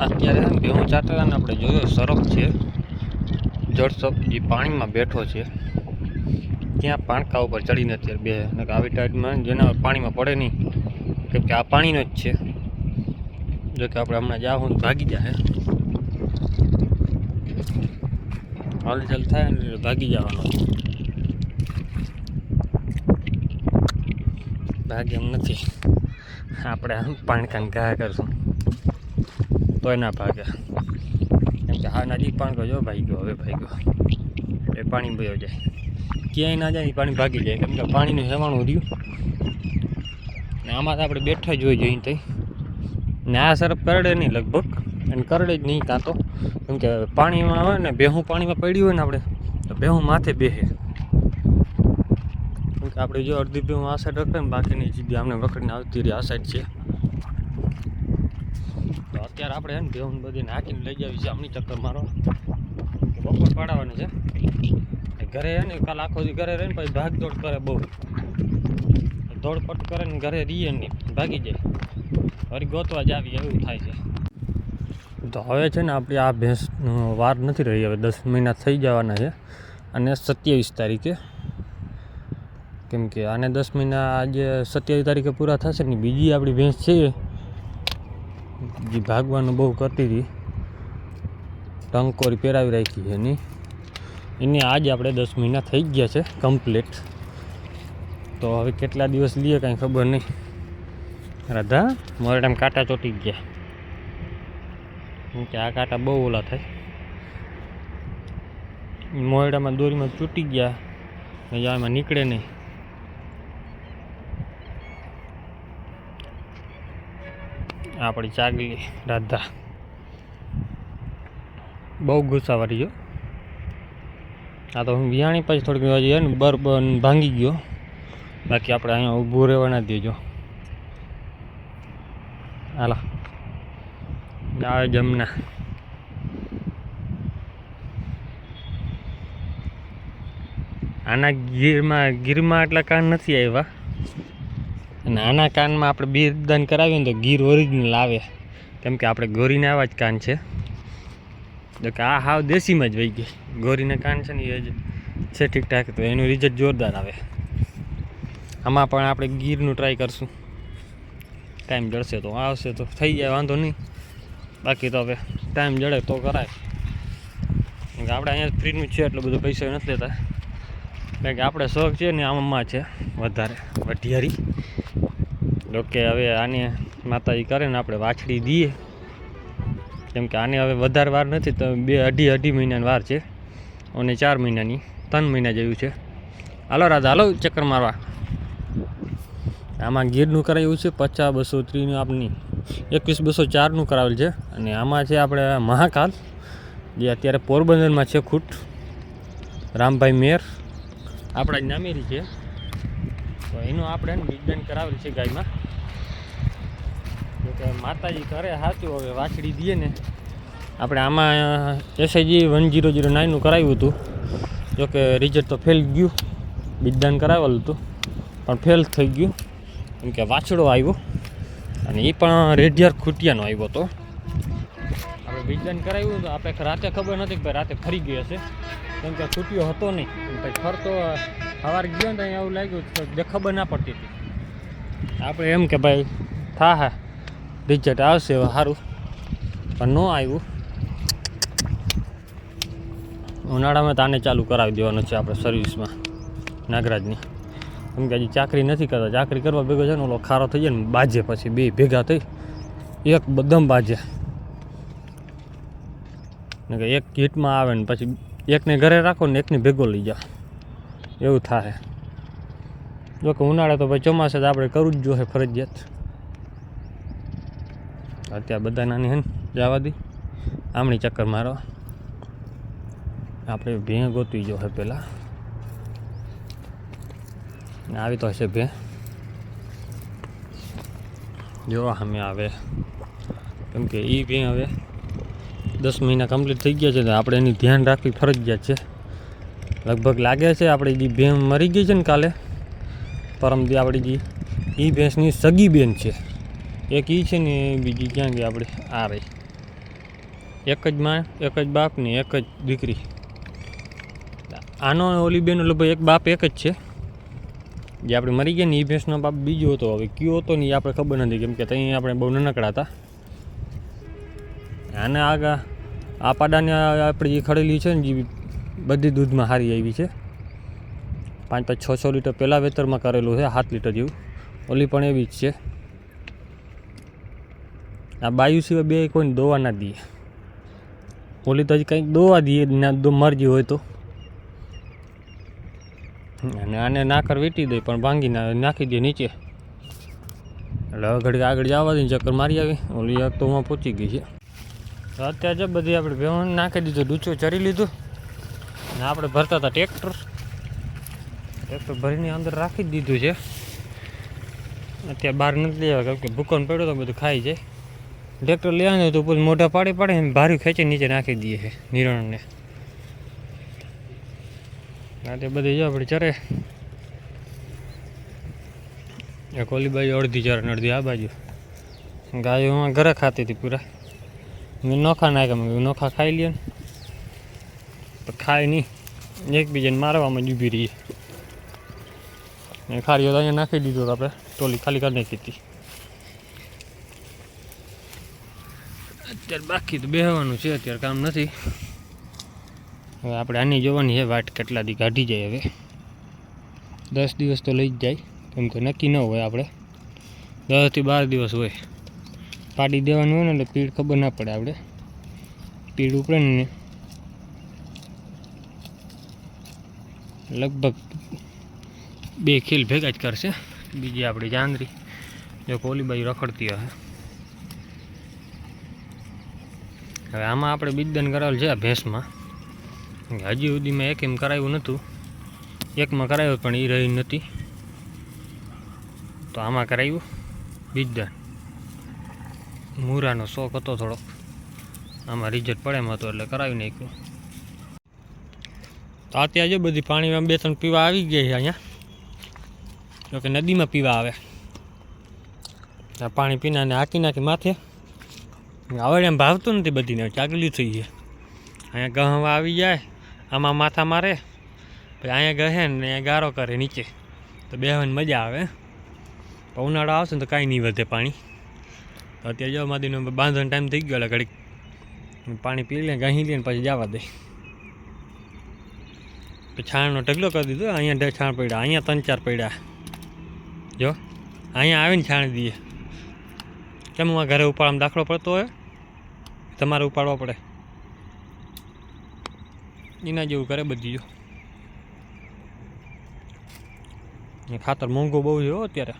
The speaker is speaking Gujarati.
અત્યારે છે ને ભેહું ચાટરાને આપણે જોયો સરપ છે. જળસપ જે પાણીમાં બેઠો છે. ત્યાં પાણકા ઉપર ચડીને અત્યારે બે અને આવી ટાઈટમાં જેના પાણીમાં પડે નહીં. કેમ કે આ પાણીનો જ છે. જો કે આપણે હમણાં જાહું ભાગી જાય હલચલ થાય ને ભાગી જવાનો. ભાગે એમ નથી. આપણે પાણકાને ઘા કરશું. તોય ના ભાગે. કેમ કે હા, નજીક પાણી જો ભાઈ ગયો, હવે ભાઈ ગયો. એ પાણી ભયો જાય. ક્યાંય ના જાય પાણી ભાગી જાય. કેમ કે પાણીનું હેવાણું રહ્યું. ને આમાં આપણે બેઠા જોઈ જોઈએ તઈ. ને આ સરફ કરડે નહીં લગભગ. અને કરડે જ નહીં કાં તો. કેમ કે પાણીમાં આવે ને બેહું પાણીમાં પડ્યું હોય ને આપણે, તો બેહું માથે બેહે. આપણે જો અડધી બેહું આ સાઈડ રખડે ને બાકીની જગ્યા અમને વખડીને આવતી રહી, આ સાઈડ છે. અત્યારે આપણે હે ને બેહું બધી નાખીને લઈ જાવી છે આમની ચક્કર મારો બપોર પાડવાની છે. ઘરે હે ને કાલ આખો દી ઘરે રહીને પછી ભાગ દોડ કરે બહુ. દોડપટ કરે ને ઘરે રહીએ નહીં ભાગી જાય. વળી ગોતવા જ આવી એવું થાય છે. તો હવે છે ને આપણી આ ભેંસ વાર નથી રહી, હવે દસ મહિના થઈ જવાના છે. અને સત્યાવીસ તારીખે. કેમ કે આને દસ મહિના આજે સત્યાવીસ તારીખે પૂરા થશે ને, બીજી આપણી ભેંસ છે જે ભાગવાનું બહુ કરતી હતી, ટંકોરી પહેરાવી રાખી છે એની. એની આજે આપણે દસ મહિના થઈ ગયા છે કમ્પ્લીટ તો હવે કેટલા દિવસ લઈએ કાંઈ ખબર નહીં. રાધા મોરડામાં કાંટા ચોટી ગયા. કે આ કાંટા બહુ ઓલા થાય. મોરડામાં દોરીમાં ચૂંટી ગયા એમાં નીકળે નહીં. આપણી ચાગલી, રાધા. બહુ ગુસ્સાવાળી જો આ તો હું વિયાણી પછી થોડીક હજી જઈએ ને, બર બર ભાંગી ગયો. બાકી આપણે અહીંયા ઊભું રહેવા ના દેજો. હાલા. ડાળ જમના. આના ગીરમાં ગીરમાં આટલા કાન નથી આવ્યા. અને આના કાનમાં આપણે બિરદાન કરાવીએ ને તો ગીર ઓરિજિનલ આવે. કેમ કે આપણે ગોરીના આવા જ કાન છે. તો કે આ હાવ દેશીમાં જ વહી ગઈ. ગોરીના કાન છે ને એ જ છે ઠીકઠાક. તો એનું રિઝલ્ટ જોરદાર આવે. આમાં પણ આપણે ગીરનું ટ્રાય કરશું. ટાઈમ જળશે તો આવશે તો થઈ જાય, વાંધો નહીં. બાકી તો હવે ટાઈમ જડે તો કરાય. કારણ કે આપણે અહીંયા ફ્રીનું છે, એટલો બધો પૈસા નથી લેતા. કારણ કે આપણે શોખ છે ને આમાં છે વધારે, વઢિયારી. જોકે હવે આને માતાજી કરે ને આપણે વાછડી દઈએ કેમ કે આને હવે વધારે વાર નથી, તો બે અઢી અઢી મહિનાની વાર છે. અને ચાર મહિનાની, ત્રણ મહિના જેવું છે. હાલો રાધા હાલો ચક્કર મારવા. આમાં ગીરનું કરાવ્યું છે, પચાસ બસો ત્રીસનું આપની, એકવીસ બસો ચારનું કરાવેલ છે. અને આમાં છે આપણે મહાકાલ, જે અત્યારે પોરબંદરમાં છે ખૂટ. રામભાઈ મેર, આપણા જ નામેરી છે. તો એનું આપણે બિજદાન કરાવેલ છે ગાયમાં. કે માતાજી કરે સાચું હવે વાછડી દઈએ ને. આપણે આમાં એસઆઈજી વન જીરો જીરો નાઇનનું કરાવ્યું હતું. જોકે રિઝલ્ટ તો ફેલ ગયું. બીજદાન કરાવેલું હતું. પણ ફેલ થઈ ગયું. કેમ કે વાછડો આવ્યો. અને એ પણ રેઢિયાર ખૂટિયાનો આવ્યો હતો. આપણે બીજદાન કરાવ્યું તો આપણે રાતે ખબર નથી કે ભાઈ રાતે ફરી ગયો હશે. કેમ કે ખૂટ્યો હતો નહીં. પછી ફરતો સવારે ગયો ને ત્યાં એવું લાગ્યું કે ખબર ના પડતી હતી. આપણે એમ કે ભાઈ થા હા રિઝલ્ટ આવશે સારું પણ ન આવ્યું. ઉનાળામાં તો આને ચાલુ કરાવી દેવાનું છે આપણે સર્વિસમાં નાગરાજની. કેમ કે હજી ચાકરી નથી કરતા. ચાકરી કરવા ભેગો છે ને ઓલો ખારો થઈ જાય ને બાજે પછી બે ભેગા થઈ. એક બદમ બાજે. ને કે એક કીટમાં આવે ને પછી એકને ઘરે રાખો ને એકને ભેગો લઈ જાઓ. એવું થાય. જોકે ઉનાળે તો ભાઈ ચોમાસે તો આપણે કરવું જ જોઈએ ફરજિયાત. અત્યારે બધા નાની હે ને, જવા દી. આમણી ચક્કર મારો. આપણે ભેં ગોતવી જો હે પહેલાં ને આવી તો હશે ભેં. જોવા સામે આવે. કેમ કે એ ભેં હવે દસ મહિના કમ્પ્લીટ થઈ ગયા છે તો આપણે એની ધ્યાન રાખવી ફરજિયાત છે. લગભગ લાગે છે આપણે જે ભેં મરી ગઈ છે ને કાલે. પરમદી આપણી જે એ ભેંસની સગી બેન છે. એક એ છે ને બીજી ક્યાં ગઈ આપણે? આ રહી. એક જ માં, એક જ બાપ ને એક જ દીકરી. આનો ઓલી બેનો લગભગ એક બાપ એક જ છે. જે આપણે મરી ગયા ને એ ભેંસનો બાપ બીજો હતો. હવે કયો હતો ને એ આપણે ખબર નથી, કેમ કે ત્યાં આપણે બહુ નાનકડા હતા. આને આગા આ પાડાને આપણે જે ખડેલી છે ને જે બધી દૂધમાં સારી આવી છે. પાંચ પાંચ છ છ લીટર પહેલાં વેતરમાં કરેલું છે, સાત લીટર જેવું. ઓલી પણ એવી જ છે. આ બાયુ સિવાય બે કોઈને દોવા ના દઈએ ઓલી તો હજી કંઈક દોવા દઈએ ના દો મરજી હોય તો. અને આને નાકર વેટી દે, પણ ભાંગી નાખી દે નીચે. એટલે ઘડી આગળ જવા દઈને ચક્કર મારી આવી. ઓલી એક તો હું પહોંચી ગઈ છે. તો અત્યારે જ બધી આપણે ભેવણ નાખી દીધું, ડૂચો ચરી લીધું. ને આપણે ભરતા હતા ટ્રેક્ટર ટ્રેક્ટર ભરીને અંદર રાખી જ દીધું છે. અત્યારે બહાર નથી લેવા, કેમ કે ભૂકન પડ્યો તો બધું ખાઈ જાય. ટ્રેક્ટર લેવાનું તો પછી મોઢા પાડી પાડે એમ ભારી ખેંચી નીચે નાખી દઈએ છે નિરણને. રાતે બધી જો આપણે ચરે. એક ઓલી બાજુ અડધી ચરે અડધી આ બાજુ. ગાયો હું ઘરે ખાતી હતી પૂરા. મેં નોખા નાખ્યા નોખા ખાઈ લે ખાય નહીં. એકબીજાને મારવામાં જ ઊભી રહીએ. ખારીઓ તો અહીંયા નાખી દીધું આપણે ટોલી ખાલી કરી નાખી હતી. અત્યારે બાકી તો બેહવાનું છે, અત્યારે કામ નથી. હવે આપણે આની જોવાની છે વાટ કેટલા દી કાઢી જાય હવે. દસ દિવસ તો લઈ જ જાય, કેમ કે નક્કી ન હોય આપણે. દસથી બાર દિવસ હોય. પાડી દેવાનું હોય ને એટલે પીડ ખબર ના પડે આપણે. પીડ ઉપડે ને લગભગ બે ખીલ ભેગા જ કરશે. બીજી આપણી જાંદરી. જો કોલી બાજુ રખડતી હશે. હવે આમાં આપણે બીજદાન કરાવેલ છે આ ભેંસમાં. હજી સુધીમાં એક એમ કરાવ્યું નહોતું. એકમાં કરાવ્યું પણ એ રહી નથી તો આમાં કરાવ્યું બીજદાન મૂરાનો શોખ હતો થોડોક. આમાં રિઝલ્ટ પડે એમ હતું એટલે કરાવી નાખ્યું. તો અત્યારે જો બધી પાણીમાં બે ત્રણ પીવા આવી ગયા છે અહીંયા. જોકે નદીમાં પીવા આવે. આ પાણી પીને હાકી નાખી માથે. આવડે એમ ભાવતું નથી બધીને ચાગલી થઈ જાય અહીંયા ગહવા આવી જાય, આમાં માથા મારે, પછી અહીંયા ગહે ને અહીંયા ગારો કરે નીચે. તો બેહવાની મજા આવે ઉનાળો આવશે ને તો કાંઈ નહીં વધે પાણી. તો અત્યારે જો માદીનો બાંધવાનો ટાઈમ થઈ ગયો એટલે ઘડીક પાણી પી લે ગહી લે ને પછી જવા દે. છાણનો ઢગલો કરી દીધો, અહીંયા છાણ પડ્યા, અહીંયા ત્રણ ચાર પડ્યા. જો, અહીંયા આવીને છાણ દઈએ. કેમ હું ઘરે ઉપાડવામાં દાખલો પડતો હોય? તમારે ઉપાડવા પડે. એના જેવું કરે બધી જો. ખાતર મોંઘું બહુ છે અત્યારે.